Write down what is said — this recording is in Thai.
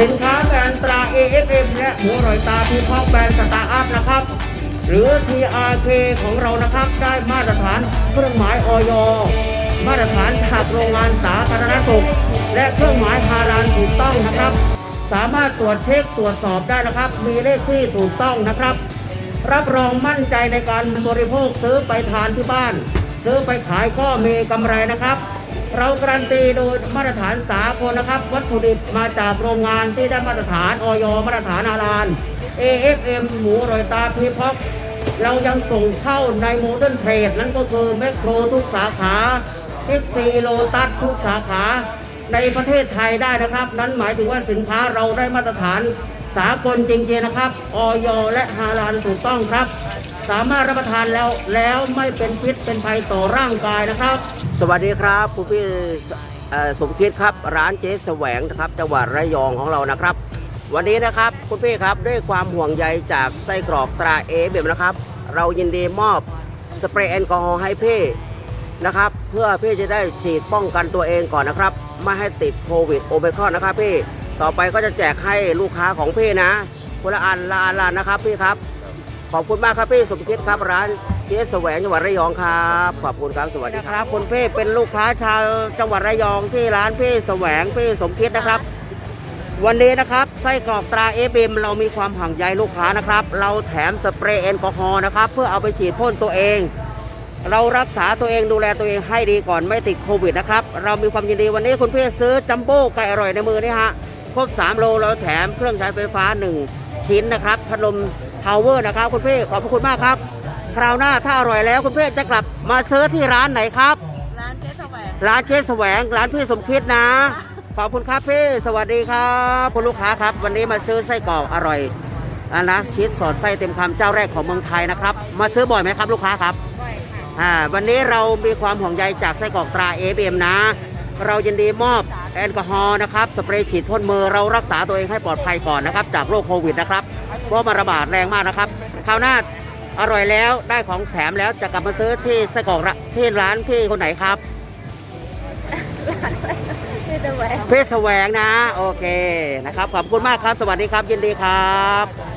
สินค้าแบรนด์ตรา AFM และหมูอร่อยตาพีพอกแบรนด์สตาร์อัพนะครับ หรือ TRK ของเรานะครับ ได้มาตรฐานเครื่องหมายออยมาตรฐานจากโรงงานสาธารณสุข และเครื่องหมายฮาลาลถูกต้องนะครับ สามารถตรวจเช็คตรวจสอบได้นะครับ มีเลขที่ถูกต้องนะครับ รับรองมั่นใจในการบริโภคซื้อไปทานที่บ้าน ซื้อไปขายก็มีกำไรนะครับ เราการันตีโดยมาตรฐานสากลนะครับ วัตถุดิบมาจากโรงงานที่ได้มาตรฐานออยมาตรฐานอาลาน AFM หมูอร่อยตาพีพ็อกเรายังส่งเข้าในโมเดิร์นเทรดนั่นก็คือแมคโครทุกสาขาเอ็กซีโลตัสทุกสาขาในประเทศไทยได้นะครับ นั้นหมายถึงว่าสินค้าเราได้มาตรฐานสากลจริงๆนะครับออยและฮาลาลถูกต้องครับ สามารถรับประทานแล้วแล้วไม่เป็นพิษเป็นภัยต่อร่างกายนะครับ สวัสดีครับคุณพี่เอ่อสมคิดครับ ร้านเจ๊แสวงนะครับจังหวัดระยองของเรานะครับ วันนี้นะครับคุณพี่ครับด้วยความห่วงใยจากไส้กรอกตราเอเบมนะครับ เรายินดีมอบสเปรย์แอลกอฮอล์ให้พี่นะครับ เพื่อพี่จะได้ฉีดป้องกันตัวเองก่อนนะครับ ไม่ให้ติดโควิดโอเมิครอนนะครับพี่ต่อไปก็จะแจกให้ลูกค้าของพี่นะคนละอันละอันละนะครับพี่ครับ ขอบคุณมากครับพี่สมคิดครับร้านเจ๊แสวงจังหวัดระยองครับขอบคุณครับสวัสดีครับคุณพี่เป็นลูกค้าชาวจังหวัดระยองที่ร้านพี่แสวงพี่สมคิดนะครับ วันนี้นะครับไส้กรอกตราเอบิมเรามีความห่วงใยลูกค้านะครับ เราแถมสเปรย์แอลกอฮอล์นะครับเพื่อเอาไปฉีดพ่นตัวเอง เรารักษาตัวเองดูแลตัวเองให้ดีก่อนไม่ติดโควิดนะครับเรามีความยินดีวันนี้คุณพี่ซื้อจัมโบ้ไก่อร่อยในมือนี่ฮะครบ3โลเราแถมเครื่องใช้ไฟฟ้า 1 ชิ้นนะครับพัดลม พาวเวอร์นะครับคุณพี่ขอบพระคุณมากครับ คราวหน้าถ้าอร่อยแล้วคุณพี่จะกลับมาซื้อที่ร้านไหนครับ ร้านเจ๊แสวง ร้านเจ๊แสวง ร้านพี่สมคิดนะ ขอบคุณครับพี่สวัสดีครับคุณลูกค้าครับ วันนี้มาซื้อไส้กรอกอร่อยอันนะชีสสอดไส้เต็มคำเจ้าแรกของเมืองไทยนะครับ มาซื้อบ่อยไหมครับลูกค้าครับบ่อยค่ะอ่าวันนี้เรามีความห่วงใยจากไส้กรอกตราเอเมนะ เรายินดีมอบแอลกอฮอล์นะครับสเปรย์ฉีดพ่นมือเรารักษาตัวเองให้ปลอดภัยก่อนนะครับ จากโรคโควิดนะครับเพราะมันระบาดแรงมากนะครับคราวหน้าอร่อยแล้วได้ของแถมแล้วจะกลับมาซื้อที่ไส้กรอกระที่ร้านพี่คนไหนครับเจ๊แสวงเพศแสวงนะ โอเคนะครับขอบคุณมากครับ สวัสดีครับยินดีครับ